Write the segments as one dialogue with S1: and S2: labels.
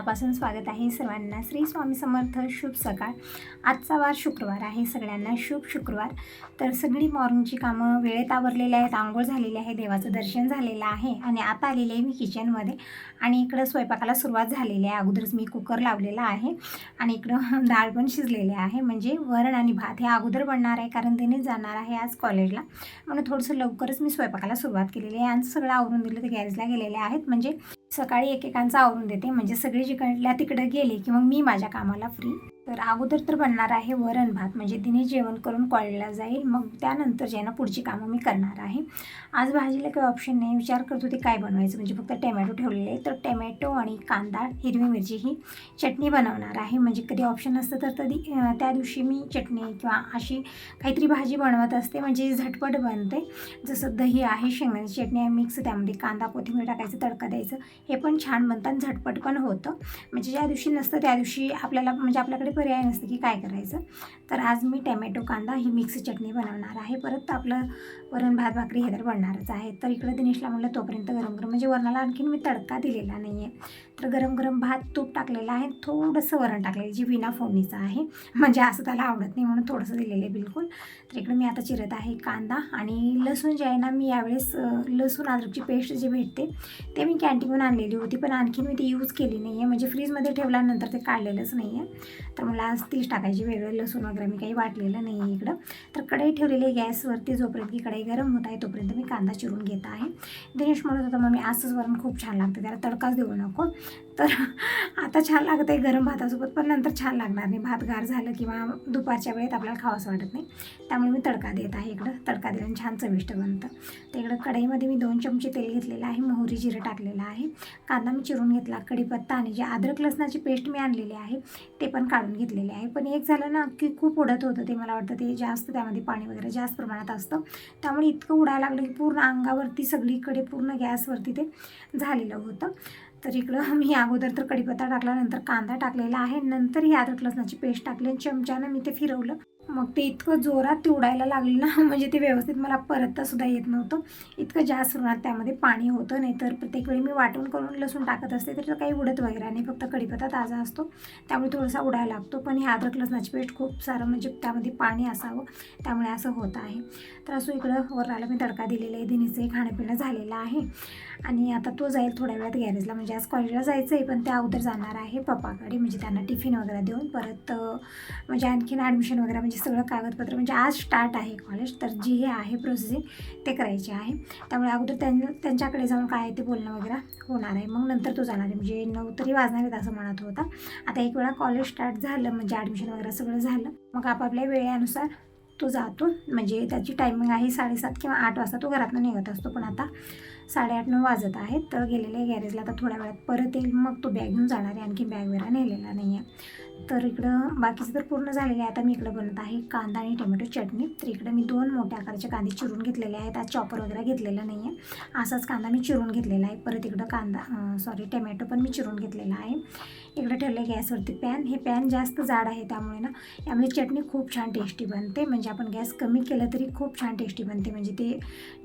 S1: मनापासून स्वागत आहे सर्वांना. श्री स्वामी समर्थ शुभ सकाळ. आजचा वार शुक्रवार आहे सगळ्यांना. शुभ शुक्रवार. तर सगळी मॉर्निंगची कामं वेळेत आवरलेली आहेत आंघोळ झालेली आहे देवाचं दर्शन झालेलं आहे आणि आता आलेली आहे मी किचनमध्ये आणि इकडं स्वयंपाकाला सुरुवात झालेली आहे. अगोदरच मी कुकर लावलेला आहे आणि इकडं डाळ पण शिजलेली आहे. म्हणजे वरण आणि भात हे अगोदर बनणार आहे कारण त्याने जाणार आहे आज कॉलेजला म्हणून थोडंसं लवकरच मी स्वयंपाकाला सुरुवात केलेली आहे आणि सगळं आवरून दिलं ते गॅरेजला गेलेले आहेत. म्हणजे सकाळी एकेकांचं आवरून देते. म्हणजे सगळे जिकडल्या तिकडं गेले की मग मी माझ्या कामाला फ्री तर अगोदर तर बनणार आहे वरण भात. म्हणजे तिने जेवण करून कॉलेजला जाईल. मग त्यानंतर जे ना पुढची कामं मी करणार आहे. आज भाजीला काही ऑप्शन नाही. विचार करत होते काय बनवायचं. म्हणजे फक्त टॅमॅटो ठेवलेले आहे तर टॅमॅटो आणि कांदा हिरवी मिरची ही चटणी बनवणार आहे. म्हणजे कधी ऑप्शन असतं तर कधी त्या दिवशी मी चटणी किंवा अशी काहीतरी भाजी बनवत असते. म्हणजे झटपट बनते. जसं दही आहे शेंगदाण्याची चटणी आहे मिक्स त्यामध्ये कांदा कोथिंबीर टाकायचं तडका द्यायचं. हे पण छान बनतात झटपट पण होतं. म्हणजे ज्या दिवशी नसतं त्या दिवशी आपल्याला म्हणजे आपल्याकडे पर्याय नसतं की काय करायचं. तर आज मी टॅमॅटो कांदा ही मिक्स चटणी बनवणार आहे. परत आपलं वरण भात भाकरी हे तर बनणारच आहे. तर इकडं दिनेशला म्हणलं तोपर्यंत गरम गरम म्हणजे वरणाला आणखीन मी तडका दिलेला नाही आहे तर गरम गरम भात तूप टाकलेलं आहे. थोडंसं वरण टाकलेलं जे विना फोडणीचं आहे. म्हणजे असं त्याला आवडत नाही म्हणून थोडंसं दिलेलं आहे बिलकुल. तर इकडं मी आता चिरत आहे कांदा आणि लसूण जे आहे ना मी यावेळेस लसूण अद्रकची पेस्ट जी भेटते ते मी कॅन्टीनहून आणलेली होती. पण आणखी मी ती यूज केली नाही आहे म्हणजे फ्रीजमध्ये ठेवल्यानंतर ते काढलेलंच नाही आहे तर मला आज तीच टाकायची वेगळं. लसूण वगैरे मी काही वाटलेलं नाही आहे इकडं. तर कढई ठेवलेली आहे गॅसवरती जोपर्यंत की कढई गरम होत आहे तोपर्यंत मी कांदा चिरून घेत आहे. दिनेश म्हणत होता मग मी असंच वरण खूप छान लागतं. त्याला तडकाच देऊ नको. तर आता छान लागतं आहे गरम भातासोबत पण नंतर छान लागणार नाही. भात गार झालं किंवा दुपारच्या वेळेत आपल्याला खावंसं वाटत नाही. त्यामुळे मी तडका देत आहे इकडं. तडका दिल्याने छान चविष्ट बनतं. तर इकडं कढईमध्ये मी दोन चमचे तेल घेतलेलं आहे. मोहरी जिरं टाकलेलं आहे. कांदा मी चिरून घेतला. कढीपत्ता आणि जे अद्रक लसणाची पेस्ट मी आणलेली आहे ते पण काढून घेतलेले आहे. पण एक झालं ना की खूप उडत होतं ते मला वाटतं. ते जास्त त्यामध्ये पाणी वगैरे जास्त प्रमाणात असतं. त्यामुळे इतकं उडायला लागलं की पूर्ण अंगावरती सगळीकडे पूर्ण गॅसवरती ते झालेलं होतं. तर इकडं मी अगोदर तर कढीपत्ता टाकला नंतर कांदा टाकलेला आहे नंतर ही अद्रक लसणाची पेस्ट टाकली आणि चमच्यानं मी ते फिरवलं. मग ते इतकं जोरात ते उडायला लागलं ना म्हणजे ते व्यवस्थित मला परतता सुद्धा येत नव्हतं. इतकं जास्त प्रमाणात त्यामध्ये पाणी होतं नाही तर प्रत्येक वेळी मी वाटून करून लसूण टाकत असते तर काही उडत वगैरे नाही फक्त कढीपत्ता ताजा असतो. त्यामुळे थोडासा उडायला लागतो. पण हे अद्रक लसणाची पेस्ट खूप सारं म्हणजे त्यामध्ये पाणी असावं त्यामुळे असं होत आहे. तर असं इकडं वराला मी तडका दिलेला आहे दिनीचं खाणंपिणं झालेलं आहे. आणि आता तो जाईल थोड्या वेळात गॅरेजला म्हणजे आज कॉलेजला जायचं आहे पण त्या अगोदर जाणार आहे पप्पाकडे म्हणजे त्यांना टिफिन वगैरे देऊन परत म्हणजे आणखीन ॲडमिशन वगैरे म्हणजे सगळं कागदपत्र म्हणजे आज स्टार्ट आहे कॉलेज तर जी हे आहे प्रोसेसिंग ते करायची आहे. त्यामुळे अगोदर त्यां त्यांच्याकडे जाऊन काय आहे ते बोलणं वगैरे होणार आहे. मग नंतर तो जाणार आहे. म्हणजे नऊ तरी वाजणार आहेत असं म्हणत होता. आता एक वेळा कॉलेज स्टार्ट झालं म्हणजे ॲडमिशन वगैरे सगळं झालं. मग आपापल्या वेळेनुसार तो जातो. म्हणजे त्याची टायमिंग आहे साडेसात किंवा आठ वाजता. तो घरातनं निघत असतो पण आता साडेआठ नऊ वाजत आहेत. तर गेलेले गॅरेजला आता थोड्या वेळात परत येईल. मग तो बॅग घेऊन जाणार आहे. आणखी बॅग वगैरे नेलेला नाही आहे तर इकडं बाकीचं तर पूर्ण झालेलं आहे. आता मी इकडं बनत आहे कांदा आणि टोमॅटो चटणी. तर इकडं मी दोन मोठ्या आकाराचे कांदे चिरून घेतलेले आहेत. आज चॉपर वगैरे घेतलेलं नाही आहे असाच कांदा मी चिरून घेतलेला आहे. परत इकडं कांदा सॉरी टोमॅटो पण मी चिरून घेतलेला आहे. इकडं ठेवलं आहे गॅसवरती पॅन हे पॅन जास्त जाड आहे त्यामुळे ना यामध्ये चटणी खूप छान टेस्टी बनते. म्हणजे आपण गॅस कमी केलं तरी खूप छान टेस्टी बनते. म्हणजे ते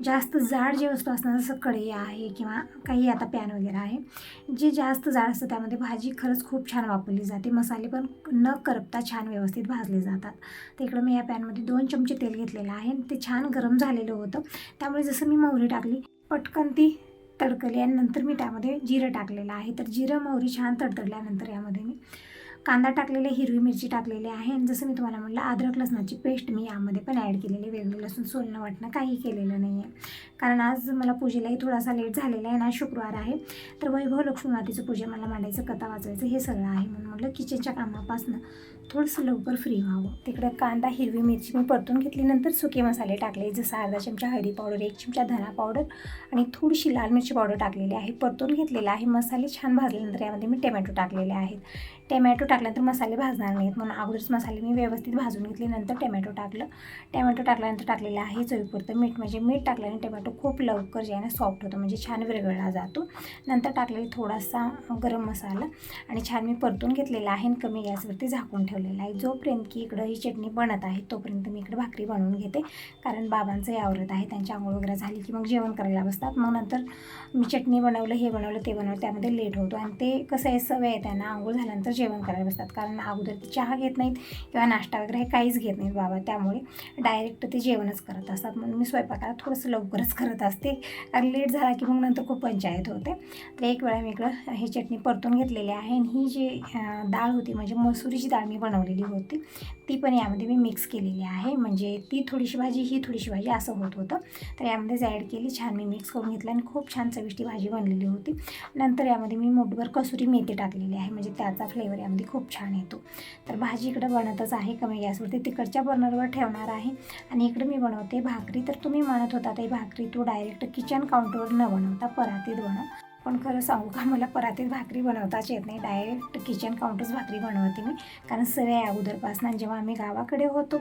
S1: जास्त जाड जे वस्तू असणार जसं कढई आहे किंवा काही आता पॅन वगैरे आहे जे जास्त जाड असतं त्यामध्ये भाजी खरंच खूप छान वापरली जाते. मसाले पण न करपता छान व्यवस्थित भाजले जातात. तर इकडं मी या पॅनमध्ये दोन चमचे तेल घेतलेलं आहे आणि ते छान गरम झालेलं होतं. त्यामुळे जसं मी मोहरी टाकली पटकन ती तडकली आणि नंतर मी त्यामध्ये जिरं टाकलेलं आहे. तर जिरं मोहरी छान तडतडल्यानंतर यामध्ये मी कांदा टाकलेले हिरवी मिरची टाकलेली आहे. आणि जसं मी तुम्हाला म्हटलं अद्रक लसणाची पेस्ट मी यामध्ये पण ॲड केलेली वेगळी लसूण सोलणं वाटणं काही केलेलं नाही आहे कारण आज मला पूजेलाही थोडासा लेट झालेला आहे ना शुक्रवार आहे. तर वैभव लक्ष्मी मातेचं पूजा मला मांडायचं कथा वाचवायचं हे सगळं आहे म्हणून म्हटलं किचनच्या कामापासनं थोडंसं लवकर फ्री व्हावं. तिकडं कांदा हिरवी मिरची मी परतून घेतली नंतर सुके मसाले टाकले. जसं अर्धा चमचा हळदी पावडर एक चमचा धना पावडर आणि थोडीशी लाल मिरची पावडर टाकलेली आहे. परतून घेतलेला आहे. मसाले छान भाजल्यानंतर यामध्ये मी टमॅटो टाकलेले आहेत. टमॅटो टाकल्यानंतर मसाले भाजणार नाहीत. म्हणून अगोदरच मसाले मी व्यवस्थित भाजून घेतले नंतर टमॅटो टाकलं. टमॅटो टाकल्यानंतर टाकलेलं आहे चवीपुरतं मीठ. म्हणजे मीठ टाकल्याने टमॅटो खूप लवकर जे आहे ना सॉफ्ट होतं. म्हणजे छान विरघळला जातो. नंतर टाकलेला थोडासा गरम मसाला आणि छान मी परतून घेतलेला आहे आणि कमी गॅसवरती झाकून ठेवतो. ठेवलेला आहे. जोपर्यंत की इकडं ही चटणी बनत आहे तोपर्यंत मी इकडे भाकरी बनवून घेते. कारण बाबांचं आवरत आहे त्यांची आंघोळ वगैरे झाली की मग जेवण करायला बसतात. मग नंतर मी चटणी बनवलं हे बनवलं ते बनवलं त्यामध्ये लेट होतो. आणि ते कसं आहे सवय आहे त्यांना. आंघोळ झाल्यानंतर जेवण करायला बसतात. कारण अगोदर ते चहा घेत नाहीत किंवा नाश्ता वगैरे हे काहीच घेत नाहीत बाबा. त्यामुळे डायरेक्ट ते जेवणच करत असतात. म्हणून मी स्वयंपाकाला थोडंसं लवकरच करत असते. कारण लेट झाला की मग नंतर खूप पंचायत होते. तर एक वेळा मी इकडं ही चटणी परतून घेतलेली आहे. आणि ही जी डाळ होती म्हणजे मसुरीची डाळ मी बनवलेली होती. ती पण यामध्ये मी मिक्स केलेली आहे. म्हणजे ती थोडीशी भाजी ही थोडीशी भाजी असं होत होतं. तर यामध्येच ॲड केली छान मी मिक्स करून घेतलं आणि खूप छान चविष्टी भाजी बनलेली होती. नंतर यामध्ये मी मोठभर कसुरी मेथी टाकलेली आहे. म्हणजे त्याचा फ्लेवर यामध्ये खूप छान येतो. तर भाजी इकडं बनतच आहे. कमी गॅसवरती तिकडच्या बर्नरवर ठेवणार आहे. आणि इकडे मी बनवते भाकरी. तर तुम्ही म्हणत होता ही भाकरी तू डायरेक्ट किचन काउंटरवर न बनवता परातीत बनव. पण खरं सांगू का मला परातीत भाकरी बनवताच येत नाही. डायरेक्ट किचन काउंटच भाकरी बनवते मी. कारण सवय अगोदरपासून जेव्हा आम्ही गावाकडे होतो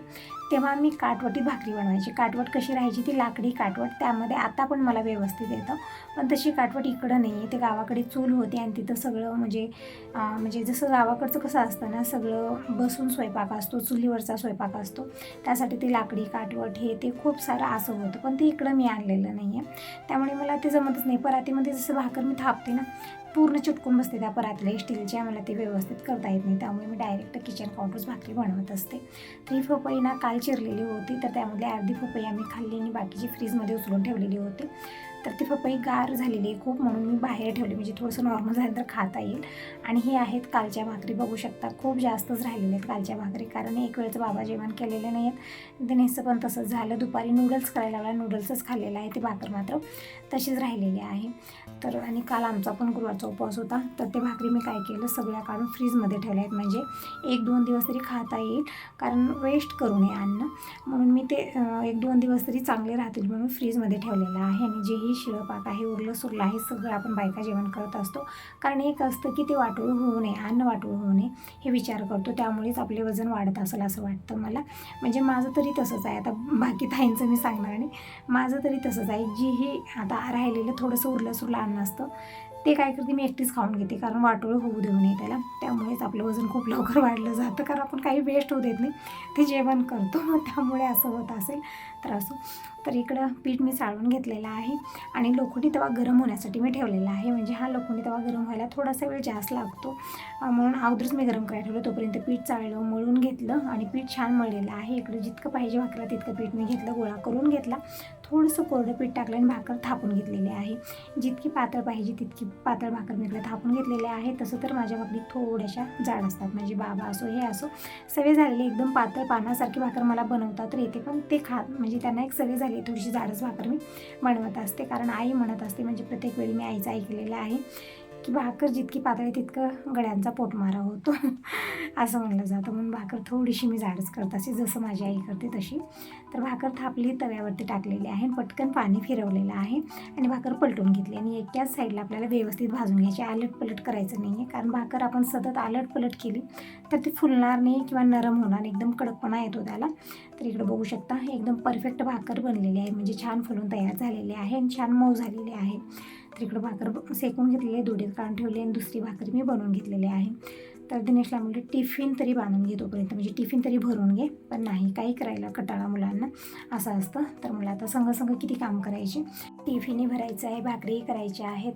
S1: तेव्हा आम्ही काटवटीत भाकरी बनवायची. काटवट कशी राहायची? ती लाकडी काटवट. त्यामध्ये आता पण मला व्यवस्थित येतं. पण तशी काटवट इकडं नाही. आहे ते गावाकडे चूल होते आणि तिथं सगळं म्हणजे म्हणजे जसं गावाकडचं कसं असतं ना सगळं बसून स्वयंपाक असतो चुलीवरचा स्वयंपाक असतो. त्यासाठी ते लाकडी काटवट हे ते खूप सारं असं होतं. पण ते इकडं मी आणलेलं नाही आहे त्यामुळे मला ते जमतच नाही. परातीमध्ये जसं भाकर थापते ना. पूर्ण चिटकून बसते त्या परातले. स्टीलच्या मला ते व्यवस्थित करता येत नाही. त्यामुळे मी डायरेक्ट किचन काउंटर्स भाकरी बनवत असते. तर ही पपई ना काल चिरलेली होती. तर त्यामधली अर्धी पपई आम्ही खाल्ली आणि बाकीची फ्रीजमध्ये उचलून ठेवलेली होती. तर ती पपई गार झालेली आहे खूप म्हणून मी बाहेर ठेवली. म्हणजे थोडंसं नॉर्मल झालं तर खाता येईल. आणि हे आहेत कालच्या भाकरी. बघू शकता खूप जास्तच राहिलेले आहेत कालच्या भाकरी. कारण एक वेळचं बाबा जेवण केलेले नाही आहेत. दिनेशचं पण तसंच झालं. दुपारी नूडल्स करायला लागला. नूडल्सच खाल्लेलं आहे ते भाकर मात्र. तशीच राहिलेली आहे. तर आणि काल आमचा पण गुरुवारचा उपवास होता. तर ते भाकरी मी काय केलं? सगळ्या काढून फ्रीजमध्ये ठेवल्या आहेत. म्हणजे एक दोन दिवस तरी खाता येईल. कारण वेस्ट करू नये अन्न. म्हणून मी ते एक दोन दिवस तरी चांगले राहतील म्हणून फ्रीजमध्ये ठेवलेलं आहे. आणि जेही शिळपाक आहे उरलं सुरलं आहे सगळं आपण बायका जेवण करत असतो. कारण एक असतं की ते वाटोळ होऊ नये अन्न वाटोळ होऊ नये हे विचार करतो. त्यामुळेच आपले वजन वाढत असेल असं वाटतं मला. म्हणजे माझं तरी तसंच आहे. आता बाकी ताईंचं मी सांगणार नाही. माझं तरी तसंच आहे. जी ही आता राहिलेलं थोडंसं उरलं सुरलं अन्न असतं ते काय करते मी एकटीच खाऊन घेते कारण वाटोळं होऊ देऊ नये त्याला. त्यामुळेच आपलं वजन खूप लवकर वाढलं जातं कारण आपण काही वेस्ट होऊ देत नाही. ते जेवण करतो मग त्यामुळे असं होत असेल तर असं. तर इकडं पीठ मी चाळून घेतलेलं आहे आणि लोखंडी तवा गरम होण्यासाठी मी ठेवलेला आहे. म्हणजे हा लोखंडी तवा गरम व्हायला थोडासा वेळ जास्त लागतो. म्हणून अगोदरच मी गरम करायला ठेवलं तोपर्यंत पीठ चाळलं मळून घेतलं आणि पीठ छान मळलेलं आहे. इकडं जितकं पाहिजे भाकरीला तितकं पीठ मी घेतलं गोळा करून घेतला. थोडंसं कोरडं पीठ टाकलं आणि भाकर थापून घेतलेली आहे. जितकी पातळ पाहिजे तितकी पातळ भाकर मी थापून घेतलेली आहे. तसं तर माझ्या भाकरी थोड्याशा जाड असतात. म्हणजे बाबा असो हे असो सवय झालेली एकदम पातळ पानासारखी भाकर मला बनवता तर येते पण ते खात म्हणजे त्यांना एक सवय झाली थोडीशी जाडच भाकर मी बनवत असते. कारण आई म्हणत असते म्हणजे प्रत्येक वेळी मी आईचं ऐकलेलं आहे. की भाकर जितकी पातळी तितकं गड्यांचा पोटमारा होतो. असं म्हणलं जातं. म्हणून भाकर थोडीशी मी जाडच करत. असे जसं माझी आई करते तशी. तर भाकर थापली तव्यावरती टाकलेली आहे. पटकन पाणी फिरवलेलं आहे. आणि भाकर पलटून घेतली. आणि एकाच साईडला आपल्याला व्यवस्थित भाजून घ्यायची. आलट पलट करायचं नाही आहे कारण भाकर आपण सतत आलट पलट केली तर ती फुलणार नाही किंवा नरम होणार एकदम कडकपणा येतो त्याला. तर इकडे बघू शकता. एकदम परफेक्ट भाकर बनलेली आहे. म्हणजे छान फुलून तयार झालेली आहे. आणि छान मऊ झालेली आहे. तर इकडं भाकर सेकून घेतलेली आहे दुडीत काढून ठेवली आणि दुसरी भाकर मी बनवून घेतलेली आहे. तर दिनेशला म्हणजे टिफिन तरी बांधून घे तोपर्यंत म्हणजे टिफिन तरी भरून घे पण नाही काही करायला कटाळा मुलांना असं असतं. तर मला आता संघ संघ किती काम करायचे? टिफिनही भरायचं आहे भाकरीही करायच्या आहेत.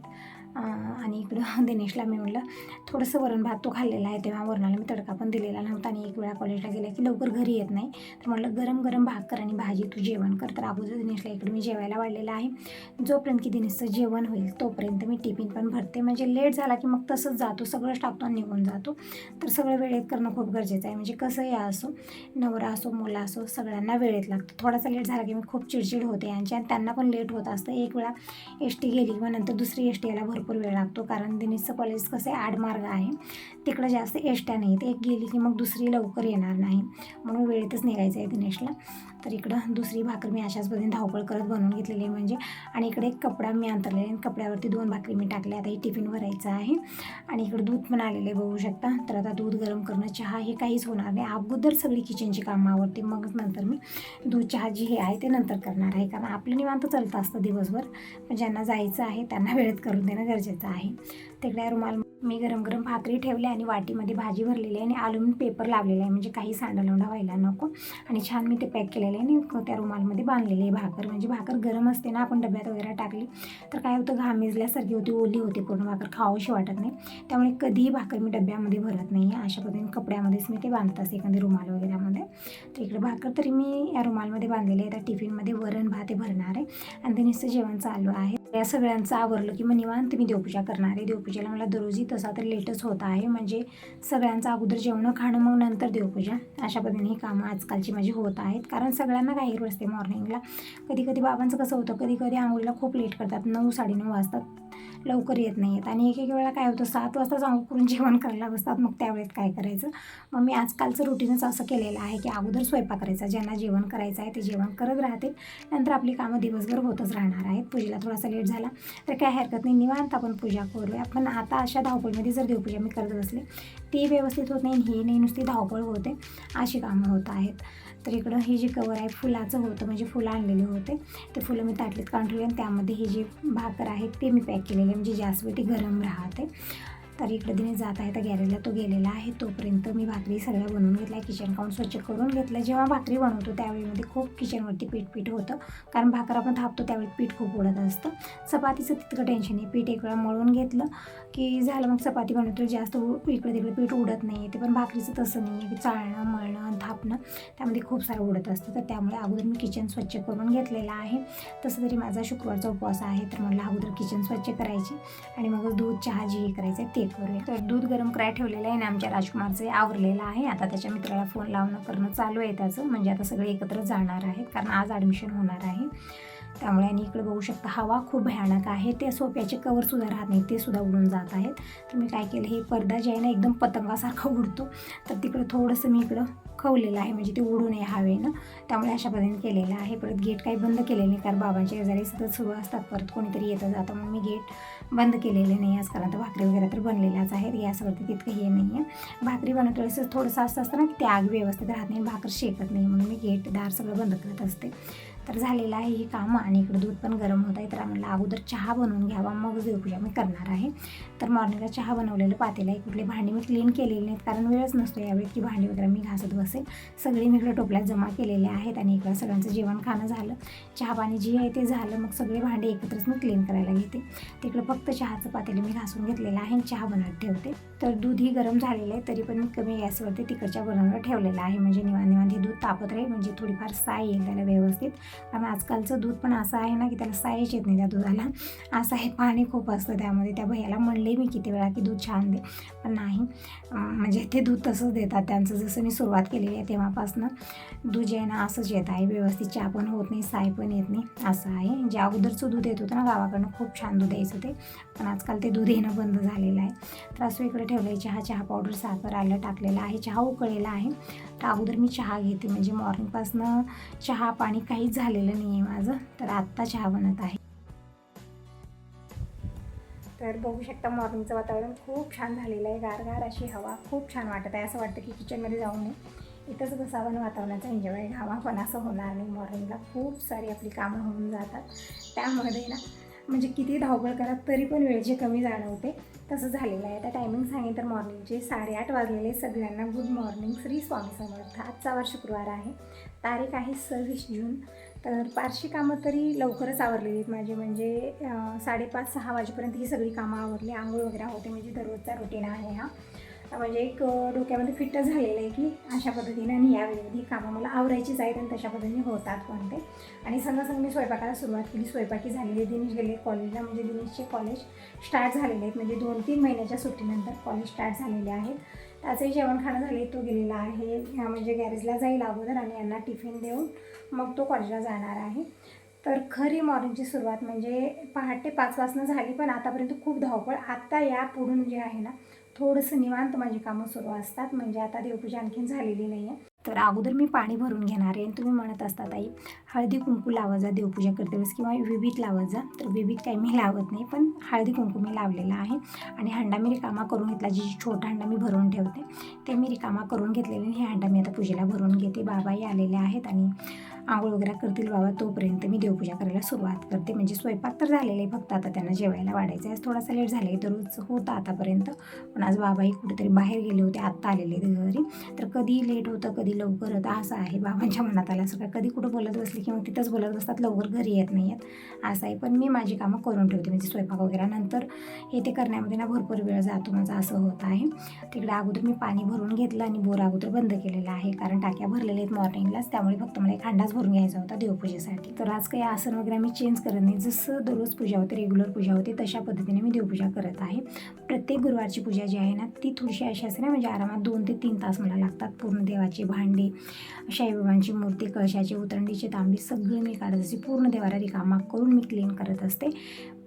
S1: आणि इकडं दिनेशला मी म्हणलं थोडंसं वरण भात तो खाल्लेला आहे तेव्हा वरणाला मी तडका पण दिलेला नव्हता आणि एक वेळा कॉलेजला गेला की लवकर घरी येत नाही. तर म्हटलं गरम गरम भाकर आणि भाजी तू जेवण कर. तर अगोदर दिनेशला इकडे मी जेवायला वाढलेलं आहे. जोपर्यंत की दिनेशचं जेवण होईल तोपर्यंत मी टिफिन पण भरते. म्हणजे लेट झाला की मग तसंच जातो सगळंच टाकतो आणि निघून जातो. तर सगळं वेळेत करणं खूप गरजेचं आहे. म्हणजे कसंही असो नवरा असो मुला असो सगळ्यांना वेळेत लागतो. थोडासा लेट झाला की मी खूप चिडचिड होते. यांची आणि त्यांना पण लेट होत असतं. एक वेळा एस टी गेली व नंतर दुसरी एस टी भर भरपूर वेळ लागतो कारण दिनेशचं कॉलेज कसं आहे आडमार्ग आहे. तिकडं जास्त एष्ट्या नाहीत. एक गेली की मग दुसरी लवकर येणार नाही. म्हणून वेळेतच निघायचं आहे दिनेशला. तर इकडं दुसरी भाकर मी अशाच पद्धतीने धावपळ करत बनवून घेतलेली आहे म्हणजे. आणि इकडे एक कपडा मी अंतरलेला आहे. आणि कपड्यावरती दोन भाकरी मी टाकल्या आता ही टिफिन भरायचं आहे. आणि इकडं दूध पण आलेलं आहे बघू शकता. तर आता दूध गरम करणं चहा हे काहीच होणार नाही. अगोदर सगळी किचनची कामं आवडते मग नंतर मी दूध चहा जी हे आहे ते नंतर करणार आहे. कारण आपलं निवांत चालतं असतं दिवसभर. पण ज्यांना जायचं आहे त्यांना वेळेत करून देणं गरजेचं आहे. तिकडे रुमाल मी गरम गरम भाकरी ठेवली आणि वाटीमध्ये भाजी भरलेली आहे आणि अल्युमिनियम पेपर लावलेला आहे. म्हणजे काही सांडलोंडा व्हायला नको. आणि छान मी ते पॅक केलेलं आहे आणि त्या रुमालमध्ये बांधलेली आहे भाकर. म्हणजे भाकर गरम असते ना आपण डब्यात वगैरे टाकली तर काय होतं घामिजल्यासारखी होती ओली होती पूर्ण भाकर. खावशी वाटत नाही. त्यामुळे कधीही भाकर मी डब्यामध्ये भरत नाही आहे अशा पद्धतीने कपड्यामध्येच मी ते बांधत असते एखादी रुमाल वगैरेमध्ये तर इकडे भाकर तरी मी या रुमालमध्ये बांधलेली आहे. त्या टिफिनमध्ये वरण भात हे भर आणि ते नुसतं जेवण चालू आहे. या सगळ्यांचं आवरलं की मग निवांत मी देवपूजा करणार आहे. देवपूजेला मला दररोजही तसा तर लेटच होत आहे. म्हणजे सगळ्यांचं अगोदर जेवणं खाणं मग नंतर देवपूजा. अशा पद्धतीने ही कामं आजकालची माझी होत आहेत. कारण सगळ्यांना काही असते मॉर्निंगला कधी कधी बाबांचं कसं होतं कधी कधी आंघोळीला खूप लेट करतात. नऊ साडेनऊ वाजतात. लवकर येत नाही आहेत आणि एक एक वेळा काय होतं सात वाजताच आंघोळ करून जेवण करायला बसतात. मग त्यावेळेत काय करायचं? मग मी आजकालचं रुटीनच असं केलेलं आहे की अगोदर स्वयंपाक करायचा. ज्यांना जेवण करायचं आहे ते जेवण करत राहतील. नंतर आपली कामं दिवसभर होतच राहणार आहेत. पूजेला थोडासा लेट झाला तर काय हरकत नाही. निवांत आपण पूजा करूया. पण आता अशा धावपळीमध्ये जर देवपूजा मी करत असले ती व्यवस्थित होत नाही ही नाही नुसती धावपळ होते. अशी कामं होत आहेत. तर इकडं हे जे कवर आहे फुलाचं होतं. म्हणजे फुलं आणलेले होते. ते फुलं मी ताटलीत काढून ठेवले आणि त्यामध्ये हे जे भाकर आहेत ते मी पॅक केलेले म्हणजे जास्त ती गरम राहते. तर इकडे तिने जात आहे तर गॅरेजला तो गेलेला आहे. तोपर्यंत मी भाकरी सगळ्या बनवून घेतल्या. किचन काउंट स्वच्छ करून घेतलं. जेव्हा भाकरी बनवतो त्यावेळीमध्ये खूप किचनवरती पीठ पीठ होतं. कारण भाकर आपण थापतो त्यावेळी पीठ खूप उडत असतं. चपातीचं तितकं टेन्शन नाही. पीठ एक वेळा मळून घेतलं की झालं मग चपाती बनवतो. जास्त इकडे तिकडे पीठ उडत नाही. ते पण भाकरीचं तसं नाही. आहे की चाळणं मळणं थापणं त्यामध्ये खूप सारं उडत असतं. तर त्यामुळे अगोदर मी किचन स्वच्छ करून घेतलेलं आहे. तसं तरी माझा शुक्रवारचा उपवास आहे. तर म्हटलं अगोदर किचन स्वच्छ करायचे आणि मग दूध चहा जे हे करायचं आहे ते करूया. तर दूध गरम करायला ठेवलेलं आहे आणि आमच्या राजकुमारचं हे आवरलेलं आहे. आता त्याच्या मित्राला फोन लावणं करणं चालू आहे त्याचं. म्हणजे आता सगळे एकत्र जाणार आहेत कारण आज ॲडमिशन होणार आहे. त्यामुळे आणि इकडे बघू शकता हवा खूप भयानक आहे. ते सोप्याचे कवरसुद्धा राहत नाही ते सुद्धा उडून जात आहेत. तर मी काय केलं हे पडदा जे आहे ना एकदम पतंगासारखा उडतो. तर तिकडं थोडंसं मी इकडं खवलेलं आहे म्हणजे ते उडू नये हवेनं. त्यामुळे अशा पद्धतीने केलेलं आहे. परत गेट काही बंद केलेलं नाही कारण बाबांचे आजारी सतत सुरू असतात. परत कोणीतरी येतं जातं मग मी गेट बंद केलेले नाही. आज कारण आता भाकरी वगैरे तर बनलेल्याच आहेत. गॅसवरती तितकं हे नाही आहे. भाकरी बनवत वेळेस थोडंसं असं असतं ना की ते आग व्यवस्थित राहत नाही भाकर शेकत नाही म्हणून मी गेट दार सगळं बंद करत असते. तर झालेलं आहे ही कामं आणि इकडं दूध पण गरम होत आहे. तर आम्हाला अगोदर चहा बनवून घ्यावा. मग देवपूजा मी करणार आहे. तर मॉर्निंगला चहा बनवलेलं पातेलं आहे. कुठले भांडी मी क्लीन केलेली नाहीत कारण वेळच नसतो यावेळी की भांडी वगैरे मी घासत बसेल. सगळी मी इकडं टोपल्यात जमा केलेले आहेत आणि इकडं सगळ्यांचं जेवण खाणं झालं. चहा पाणी जे आहे ते झालं. मग सगळे भांडे एकत्रच मी क्लीन करायला घेते. तिकडं फक्त चहाचं पातेलं मी घासून घेतलेलं आहे आणि चहा बनवत ठेवते. तर दूधही गरम झालेलं आहे तरी पण मी कमी गॅसवरती तिकडच्या बनवलं ठेवलेलं आहे. म्हणजे निवांत निवांत हे दूध तापत राहील. म्हणजे थोडीफार साय येईल त्याला व्यवस्थित. कारण आजकालचं दूध पण असं आहे ना की त्याला साईज येत नाही त्या दुधाला. असं आहे पाणी खूप असतं त्यामध्ये. त्या भैयाला म्हणले मी किती वेळा की दूध छान दे. पण नाही. म्हणजे ते दूध तसंच देतात. त्यांचं जसं मी सुरुवात केलेली आहे तेव्हापासनं दूध जे आहे ना असंच येत आहे. व्यवस्थित चहा पण होत नाही साय पण येत नाही. असं आहे. जे अगोदरचं दूध येत होतं ना गावाकडनं खूप छान दूध यायचं ते. पण आजकाल ते दूध येणं बंद झालेलं आहे. तर असं इकडे ठेवलं आहे चहा चहा पावडर साखर आलं टाकलेलं आहे. चहा उकळलेला आहे. तर अगोदर मी चहा घेते. म्हणजे मॉर्निंगपासनं चहा पाणी काहीच झालेलं नाही आहे माझं तर आत्ता चहा बनत आहे. तर बघू शकता मॉर्निंगचं वातावरण खूप छान झालेलं आहे. गारगार अशी हवा खूप छान वाटत आहे. असं वाटतं की किचनमध्ये जाऊ नये इथंच बसावं आणि वातावरणाचा एन्जॉय घ्यावा पण असं होणार नाही. मॉर्निंगला खूप सारी आपली कामं होऊन जातात. त्यामध्ये ना म्हणजे किती धावपळ करा तरी पण वेळचे कमी जाणवते तसं झालेलं आहे. आता टायमिंग सांगितलं तर मॉर्निंगचे साडेआठ वाजलेले सगळ्यांना. Good morning Shri Swami Samarth. आजचा वार शुक्रवार आहे. तारीख आहे सव्वीस जून. तर फारशी कामं तरी लवकरच आवरलेली आहेत माझी. म्हणजे साडेपाच सहा वाजेपर्यंत ही सगळी कामं आवरली. आंघोळ वगैरे होते म्हणजे दररोजचा रुटीन आहे हा. म्हणजे एक डोक्यामध्ये फिट्ट झालेलं आहे की अशा पद्धतीने आणि या वेळेमध्ये ही कामं मला आवरायचीच आहेत आणि तशा पद्धतीने होतात पण ते. आणि संघासंग मी स्वयंपाकाला सुरुवात केली. स्वयंपाकी झालेली आहे. दिनेश गेले कॉलेजला म्हणजे दिनेशचे कॉलेज स्टार्ट झालेले आहेत. म्हणजे दोन तीन महिन्याच्या सुट्टीनंतर कॉलेज स्टार्ट झालेले आहेत. त्याचंही जेवण खाणं झाले तो गेलेला आहे. म्हणजे गॅरेजला जाईल अगोदर आणि यांना टिफिन देऊन मग तो कॉलेजला जाणार आहे. तर खरी मॉर्निंगची सुरुवात म्हणजे पहाटे पाच वाजता झाली पण आतापर्यंत खूप धावपळ. आत्ता या पुढून जे आहे ना थोडंसं निवांत माझी कामं सुरू असतात. म्हणजे आता देवपूजा आणखीन झालेली नाही आहे तर अगोदर मी पाणी भरून घेणार आहे. आणि तुम्ही म्हणत असता ताई हळदी कुंकू लावा जा देवपूजा करते वेळेस. किंवा विभीत लावा जा तर विभीत काही मी लावत नाही. पण हळदी कुंकू मी लावलेला आहे. आणि हंडा मी रिकामा करून घेतला. जी छोटा हंडा मी भरून ठेवते ते मी रिकामा करून घेतलेले. आणि हे हंडा मी आता पूजेला भरून घेते. बाबाही आलेले आहेत. आणि आंघोळ वगैरे करतील बाबा तोपर्यंत मी देवपूजा करायला सुरुवात करते. म्हणजे स्वयंपाक तर झालेला आहे फक्त. आता त्यांना जेवायला वाढायचं आहे. थोडासा लेट झाला आहे. दररोज होता आतापर्यंत. पण आज बाबाही कुठेतरी बाहेर गेले होते. आत्ता आलेले घरी. तर कधी लेट होतं कधी लवकर होतं. असं आहे. बाबांच्या मनात आला सगळं. कधी कुठं बोलत बसले की मग तिथंच बोलत बसतात लवकर घरी येत नाही आहेत. असं आहे. पण मी माझी कामं करून ठेवते. म्हणजे स्वयंपाक वगैरे. नंतर हे ते करण्यामध्ये ना भरपूर वेळ जातो माझा. असं होत आहे. तिकडे अगोदर मी पाणी भरून घेतलं आणि बोर अगोदर बंद केलेला आहे. कारण टाक्या भरलेल्या आहेत मॉर्निंगलाच त्यामुळे फक्त मला एक अंडाच भरून घ्यायचा होता देवपूजेसाठी. तर आज काही आसन वगैरे मी चेंज करत नाही. जसं दररोज पूजा होते रेग्युलर पूजा होते तशा पद्धतीने मी देवपूजा करत आहे. प्रत्येक गुरुवारची पूजा जी आहे ना ती थोडीशी अशी असते ना म्हणजे आरामात दोन ते तीन तास मला लागतात पूर्ण देवाची भांडी शाईबाबांची मूर्ती कळशाची उतरंडीची तांबी सगळं मी काढत असते. पूर्ण देवाला रिकामा करून मी क्लीन करत असते.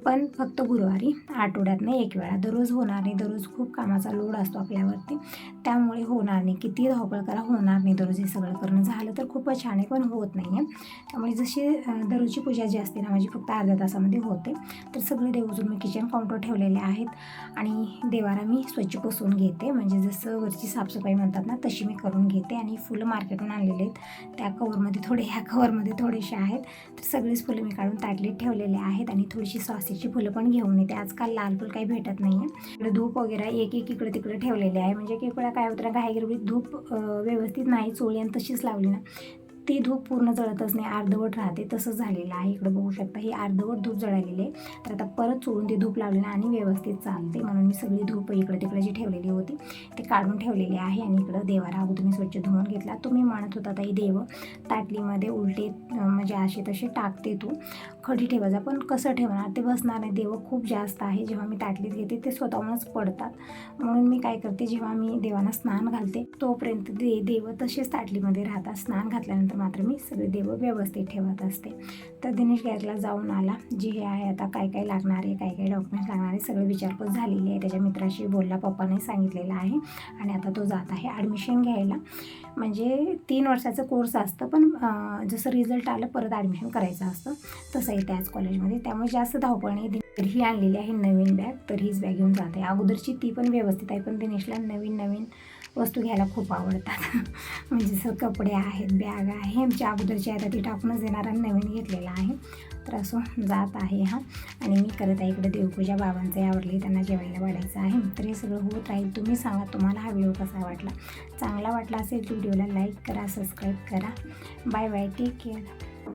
S1: पण फक्त गुरुवारी आठवड्यातनं एक वेळा. दररोज होणार नाही. दररोज खूप कामाचा लोड असतो आपल्यावरती. त्यामुळे होणार नाही. किती धावपळ करा होणार नाही दररोज हे सगळं करणं. झालं तर खूपच छान आहे पण होत नाही आहे. त्यामुळे जशी दररोजची पूजा जी असते ना माझी फक्त अर्ध्या तासामध्ये होते. तर सगळे देवजून मी किचन काउंटर ठेवलेले आहेत. आणि देवारा मी स्वच्छ पुसून घेते. म्हणजे जसं वरची साफसफाई म्हणतात ना तशी मी करून घेते. आणि फुलं मार्केटहून आणलेले आहेत. त्या कवरमध्ये थोडे ह्या कवरमध्ये थोडेसे आहेत. तर सगळीच फुलं मी काढून ताटलीत ठेवलेले आहेत. आणि थोडीशी सॉसेसची फुलं पण घेऊन येते. आजकाल लाल फुल काही भेटत नाही आहे इकडे धूप वगैरे एक एक इकडे तिकडे ठेवलेले आहे. म्हणजे एक वेळा काय होतं ना घाई धूप व्यवस्थित नाही चोळी आणि तशीच लावली ना ती धूप पूर्ण जळतच नाही. अर्धवट राहते. तसं झालेलं आहे. इकडे बघू शकता ही अर्धवट धूप जळालेली आहे. तर आता परत चोळून ती धूप लावलेलं आणि व्यवस्थित चालते. म्हणून मी सगळी धूप इकडे तिकडे जी ठेवलेली होती ते काढून ठेवलेली आहे आणि इकडं देवारा अगोदर मी स्वच्छ धुवून घेतला. तुम्ही म्हणत होता ताई देव ताटलीमध्ये उलटे म्हणजे असे तसे टाकते तू. खडी ठेवायचा? पण कसं ठेवणार? ते बसणार नाही. देव खूप जास्त आहे. जेव्हा मी ताटलीत घेते ते स्वतःहूनच पडतात. म्हणून मी काय करते? जेव्हा मी देवांना स्नान घालते तोपर्यंत दे देव तसेच ताटलीमध्ये राहतात. स्नान घातल्यानंतर मात्र मी सगळे देव व्यवस्थित ठेवत असते. तर दिनेश गॅरला जाऊन आला. जे हे आहे आता काय काय लागणार आहे काय काय डॉक्युमेंट्स लागणार आहे सगळं विचारपूस झालेली आहे. त्याच्या मित्राशी बोलला पप्पाने सांगितलेलं आहे. आणि आता तो जात आहे. ॲडमिशन घ्यायला. म्हणजे तीन वर्षाचं कोर्स असतं. पण जसं रिझल्ट आलं परत ॲडमिशन करायचं असतं. तसं आहे त्याच कॉलेजमध्ये. त्यामुळे जास्त धावपळ नाही. तर ही आणलेली आहे नवीन बॅग तर हीच बॅग घेऊन जाते. अगोदरची ती पण व्यवस्थित आहे पण दिनेशला नवीन नवीन वस्तू घ्यायला खूप आवडतात. म्हणजे जसं कपडे आहेत बॅग आहे. आमच्या अगोदरची आता ती टाकूनच देणार आणि नवीन घेतलेला आहे. तर असो जात आहे हा. आणि मी करत आहे इकडे देवपूजा बाबांचे आवडले त्यांना जेवायला वाढायचं आहे. तर हे सगळं होत राहील. तुम्ही सांगा तुम्हाला हा व्हिडिओ कसा वाटला? चांगला वाटला असेल तर व्हिडिओला लाईक करा सबस्क्राईब करा. Bye bye take care